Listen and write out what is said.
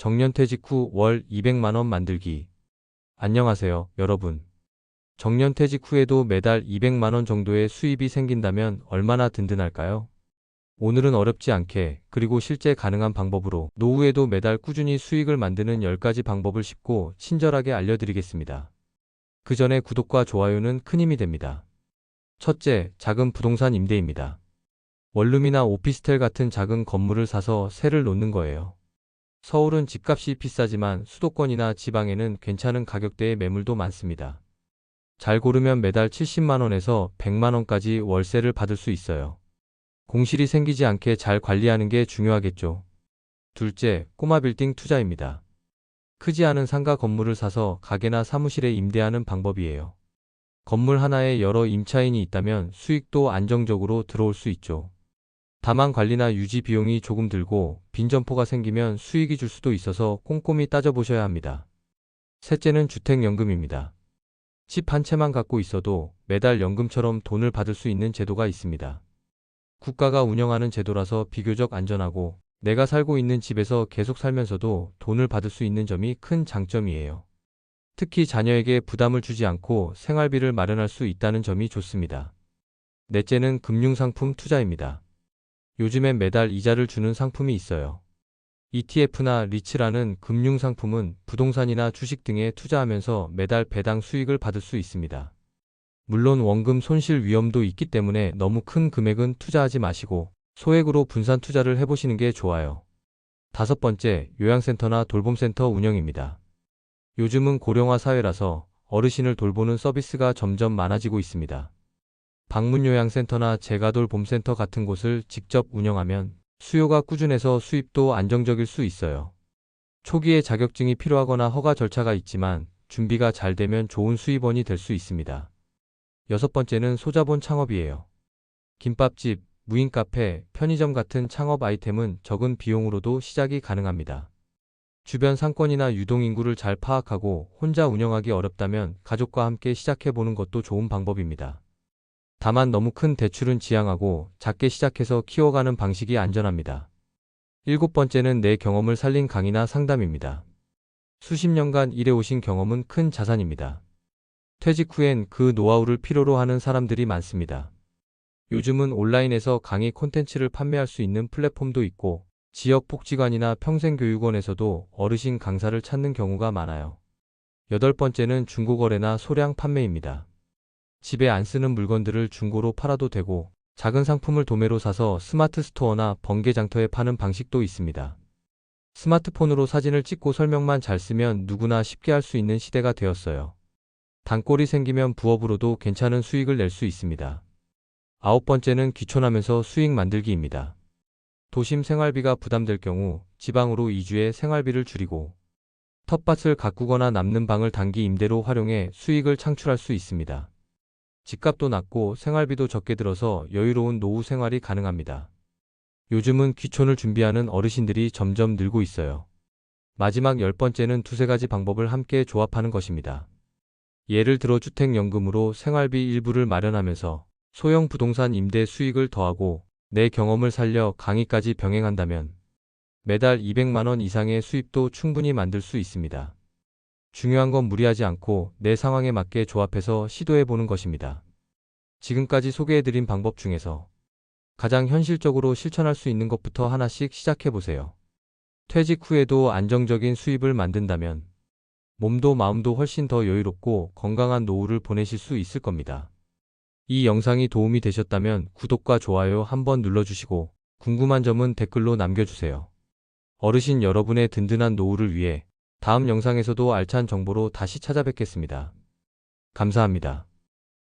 정년퇴직 후 월 200만원 만들기. 안녕하세요, 여러분. 정년퇴직 후에도 매달 200만원 정도의 수입이 생긴다면 얼마나 든든할까요? 오늘은 어렵지 않게 그리고 실제 가능한 방법으로 노후에도 매달 꾸준히 수익을 만드는 10가지 방법을 쉽고 친절하게 알려드리겠습니다. 그 전에 구독과 좋아요는 큰 힘이 됩니다. 첫째, 작은 부동산 임대입니다. 원룸이나 오피스텔 같은 작은 건물을 사서 세를 놓는 거예요. 서울은 집값이 비싸지만 수도권이나 지방에는 괜찮은 가격대의 매물도 많습니다. 잘 고르면 매달 70만원에서 100만원까지 월세를 받을 수 있어요. 공실이 생기지 않게 잘 관리하는 게 중요하겠죠. 둘째, 꼬마 빌딩 투자입니다. 크지 않은 상가 건물을 사서 가게나 사무실에 임대하는 방법이에요. 건물 하나에 여러 임차인이 있다면 수익도 안정적으로 들어올 수 있죠. 다만 관리나 유지 비용이 조금 들고 빈점포가 생기면 수익이 줄 수도 있어서 꼼꼼히 따져보셔야 합니다. 셋째는 주택연금입니다. 집 한 채만 갖고 있어도 매달 연금처럼 돈을 받을 수 있는 제도가 있습니다. 국가가 운영하는 제도라서 비교적 안전하고 내가 살고 있는 집에서 계속 살면서도 돈을 받을 수 있는 점이 큰 장점이에요. 특히 자녀에게 부담을 주지 않고 생활비를 마련할 수 있다는 점이 좋습니다. 넷째는 금융상품 투자입니다. 요즘엔 매달 이자를 주는 상품이 있어요. ETF나 리츠라는 금융 상품은 부동산이나 주식 등에 투자하면서 매달 배당 수익을 받을 수 있습니다. 물론 원금 손실 위험도 있기 때문에 너무 큰 금액은 투자하지 마시고 소액으로 분산 투자를 해보시는 게 좋아요. 다섯 번째, 요양센터나 돌봄센터 운영입니다. 요즘은 고령화 사회라서 어르신을 돌보는 서비스가 점점 많아지고 있습니다. 방문요양센터나 재가돌 봄센터 같은 곳을 직접 운영하면 수요가 꾸준해서 수입도 안정적일 수 있어요. 초기에 자격증이 필요하거나 허가 절차가 있지만 준비가 잘 되면 좋은 수입원이 될 수 있습니다. 여섯 번째는 소자본 창업이에요. 김밥집, 무인 카페, 편의점 같은 창업 아이템은 적은 비용으로도 시작이 가능합니다. 주변 상권이나 유동인구를 잘 파악하고 혼자 운영하기 어렵다면 가족과 함께 시작해보는 것도 좋은 방법입니다. 다만 너무 큰 대출은 지양하고 작게 시작해서 키워가는 방식이 안전합니다. 일곱 번째는 내 경험을 살린 강의나 상담입니다. 수십 년간 일해오신 경험은 큰 자산입니다. 퇴직 후엔 그 노하우를 필요로 하는 사람들이 많습니다. 요즘은 온라인에서 강의 콘텐츠를 판매할 수 있는 플랫폼도 있고 지역 복지관이나 평생교육원에서도 어르신 강사를 찾는 경우가 많아요. 여덟 번째는 중고거래나 소량 판매입니다. 집에 안 쓰는 물건들을 중고로 팔아도 되고 작은 상품을 도매로 사서 스마트 스토어나 번개 장터에 파는 방식도 있습니다. 스마트폰으로 사진을 찍고 설명만 잘 쓰면 누구나 쉽게 할 수 있는 시대가 되었어요. 단골이 생기면 부업으로도 괜찮은 수익을 낼 수 있습니다. 아홉 번째는 귀촌하면서 수익 만들기입니다. 도심 생활비가 부담될 경우 지방으로 이주해 생활비를 줄이고 텃밭을 가꾸거나 남는 방을 단기 임대로 활용해 수익을 창출할 수 있습니다. 집값도 낮고 생활비도 적게 들어서 여유로운 노후 생활이 가능합니다. 요즘은 귀촌을 준비하는 어르신들이 점점 늘고 있어요. 마지막 열 번째는 두세 가지 방법을 함께 조합하는 것입니다. 예를 들어 주택연금으로 생활비 일부를 마련하면서 소형 부동산 임대 수익을 더하고 내 경험을 살려 강의까지 병행한다면 매달 200만원 이상의 수입도 충분히 만들 수 있습니다. 중요한 건 무리하지 않고 내 상황에 맞게 조합해서 시도해 보는 것입니다. 지금까지 소개해드린 방법 중에서 가장 현실적으로 실천할 수 있는 것부터 하나씩 시작해 보세요. 퇴직 후에도 안정적인 수입을 만든다면 몸도 마음도 훨씬 더 여유롭고 건강한 노후를 보내실 수 있을 겁니다. 이 영상이 도움이 되셨다면 구독과 좋아요 한번 눌러주시고 궁금한 점은 댓글로 남겨주세요. 어르신 여러분의 든든한 노후를 위해 다음 영상에서도 알찬 정보로 다시 찾아뵙겠습니다. 감사합니다.